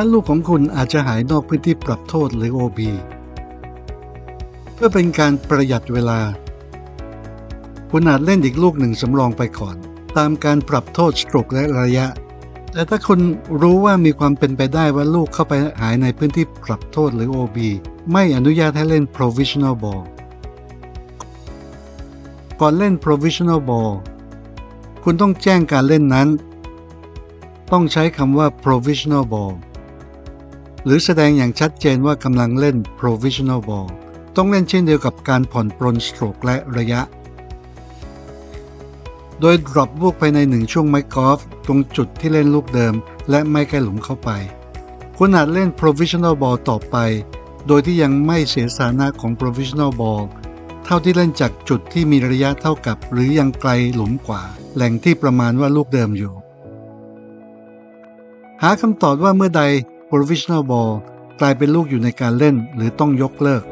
ถ้าลูกของคุณอาจจะหายนอกพื้นที่ปรับโทษหรือ OB เพื่อเป็นการประหยัดเวลา คุณอาจเล่นอีกลูกหนึ่งสำรองไปก่อน ตามการปรับโทษสโตรกและระยะ แต่ถ้าคุณรู้ว่ามีความเป็นไปได้ว่าลูกเข้าไปหายในพื้นที่ปรับโทษหรือ OB ไม่อนุญาตให้เล่น provisional ball ก่อนเล่น provisional ball คุณต้องแจ้งการเล่นนั้น ต้องใช้คำว่า provisional ball หรือแสดงอย่างชัดเจนว่ากำลังเล่น provisional ball ต้องเล่นเช่นเดียวกับการผ่อนปรนสโตรกและระยะ โดย drop ลูกภายในหนึ่งช่วงไม้กอล์ฟตรงจุดที่เล่นลูกเดิม และไม่ใกล้หลุมเข้าไป คุณอาจเล่น provisional ball ต่อไป โดยที่ยังไม่เสียสานะของ provisional ball เท่าที่เล่นจากจุดที่มีระยะเท่ากับ หรือยังไกลหลุมกว่า แหล่งที่ประมาณว่าลูกเดิมอยู่ หาคำตอบว่าเมื่อใด provisional ball กลายเป็นลูกอยู่ในการเล่นหรือต้องยกเลิก